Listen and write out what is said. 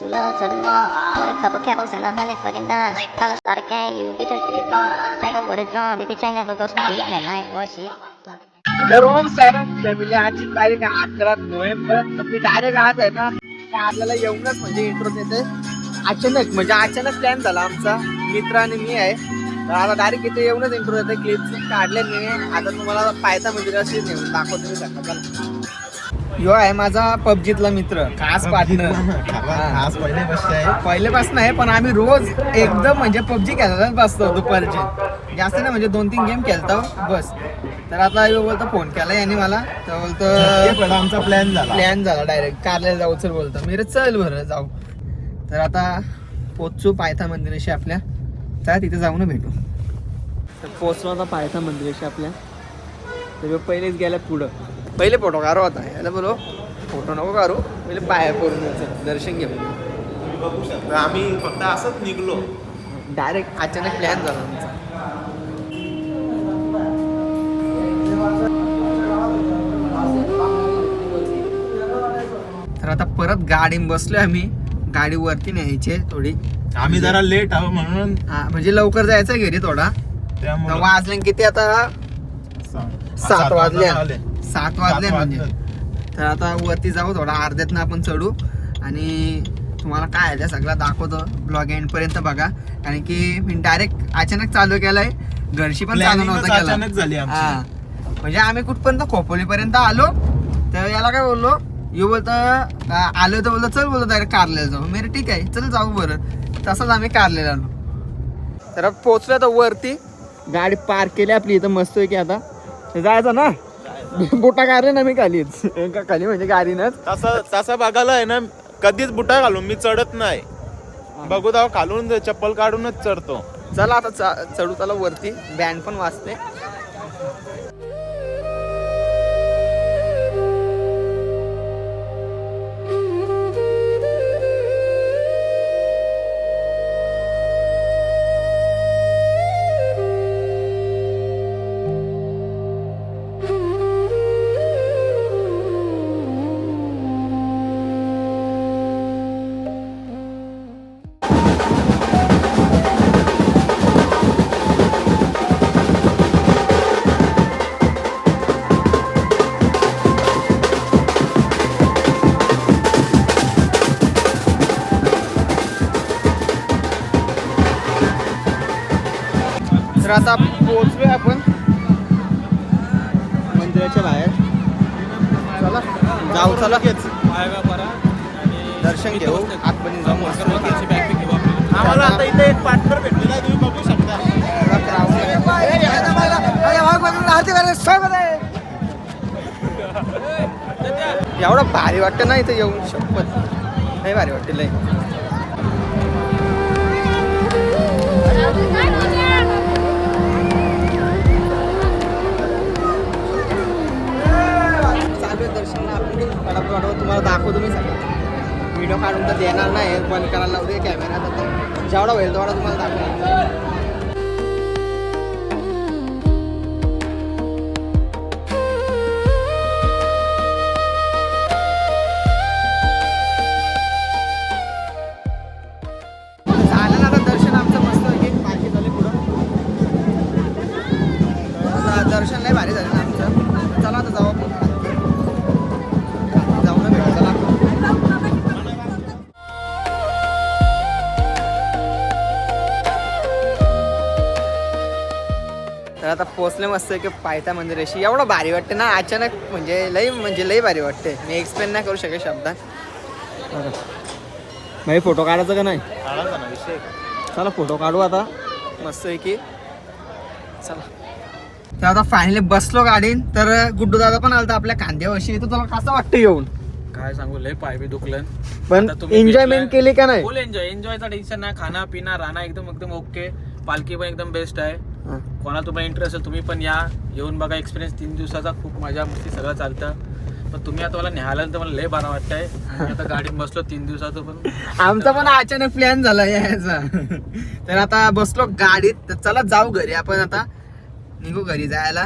Slow the wall, you रोम सॅरन family आजची तारीख आहे अकरा नोव्हेंबर. तर मी डायरेक्ट आज आहे ना? आपल्याला येऊनच म्हणजे इंट्रो देते. अचानक म्हणजे अचानक प्लॅन झाला आमचा. मित्र आणि मी आहे. तर आता डायरेक्ट इथे येऊनच इंट्रो देते. क्लिप्स काढले मी. आता तुम्हाला पाहायचा म्हणजे अशी नेऊन दाखवतो मी सांगा यो आहे माझा पबजीतला मित्र खास पार्टनर आज पहिले बसते आहे पहिल्यापासून आहे पण आम्ही रोज एकदम म्हणजे पबजी खेळायलाच बसतो दुपारचे. जास्त नाही म्हणजे दोन तीन गेम खेळतो बस. तर आता यो बोलतो फोन केला यांनी मला. तर बोलतो पण आमचा प्लॅन झाला. प्लॅन झाला डायरेक्ट कारला जाऊ चल बोलतो. मी रे चल बरं जाऊ. तर आता पोचू पायथा मंदिराशी आपल्या. चला तिथे जाऊ ना भेटू. तर पोचलो आता पायथा मंदिराशी आपल्या. तर पहिलेच गेल्या पुढं. पहिले फोटो काढू आता. याला बोलो फोटो नको काढू. पहिले पाया करून दर्शन घेऊ बघू शकता आम्ही फक्त असंच निघलो. डायरेक्ट अचानक प्लॅन झाला आमचा. तर आता परत गाडी बसलोय आम्ही. गाडी वरती न्यायची थोडी. आम्ही जरा लेट आहो म्हणून हा, म्हणजे लवकर जायचं घरी थोडा. वाजले किती आता? सात. वाजले. सात वाजले म्हणजे. तर आता वरती जाऊ थोडा अर्ध्यात आपण चढू आणि तुम्हाला काय आहे सगळं दाखवतो. ब्लॉग एंड पर्यंत बघा. कारण की मी डायरेक्ट अचानक चालू केलंय. घरशी पण चालू नव्हतं केलं. अचानक झाली आमची. हा. म्हणजे आम्ही कुठपर्यंत खोपोलीपर्यंत आलो तर याला काय बोललो? यू बोलतो आलो तर बोलतो चल बोलतो डायरेक्ट कारलेला जाऊ. मी रे ठीक आहे चल जाऊ बरं. तसंच आम्ही कारलेला आलो. तर पोचलो आता वरती. गाडी पार्क केली आपली इथं मस्त आहे की आता. तर जायचं ना? बोटा कारले ना मी खालीच. का खाली म्हणजे गाडीनच तसं तसं बघायला आहे ना कधीच बुटा घालून मी चढत नाही. बघू दाव खालून चप्पल काढूनच चढतो. चला आता चढू चला वरती. बँड पण वाजते. तर आता पोहोचलोय आपण. मंदिराच्या बाहेर. चला. जाऊ चला. दर्शन घेऊ. आतमध्ये जाऊ. आम्हाला आता इथे एक पार्टनर भेटलेला आहे. तुम्ही बघू शकता. एवढं भारी वाटतं ना इथं येऊन. शपथ. नाही भारी वाटते लय. काढू तुम्हाला दाखवू तुम्ही सगळं. व्हिडिओ काढून तर देणार नाही बंद करायला लावते कॅमेरा तर जेवढा होईल तेवढा तुम्हाला दाखवणार. आता पोचले मस्त की पायथा मंदिराशी. एवढं भारी वाटते ना अचानक म्हणजे लई म्हणजे लई भारी वाटते. मी एक्सप्लेन नाही करू शकत शब्दात. भाई फोटो काढायचा का नाही? चला फोटो काढू आता. मस्त आहे की चला. तर आता फायनली बसलो गाडीन तर गुड्डू दादा पण आलता आपल्या खांद्यावरशी तर तुला कसं वाटतं येऊन? काय सांगू लय पाय बी दुखलं. पण एन्जॉयमेंट. केली का नाही? फुल एन्जॉय एन्जॉयचा टेन्शन नाही. खाना पिना राहणं एकदम एकदम ओके पालखी पण एकदम बेस्ट आहे. कोणाला तुम्हाला इंटरेस्ट असेल तुम्ही पण या. येऊन बघा एक्सपिरियन्स तीन दिवसाचा खूप मजा मस्ती सगळं चालतं. पण तुम्ही आता मला न्यायला तर मला लय बरं वाटतंय. मी आता गाडीत बसलो तीन दिवसाचं पण. आमचा पण अचानक प्लॅन झाला यायचा तर आता बसलो गाडीत. तर चला जाऊ घरी. आपण आता निघू घरी जायला.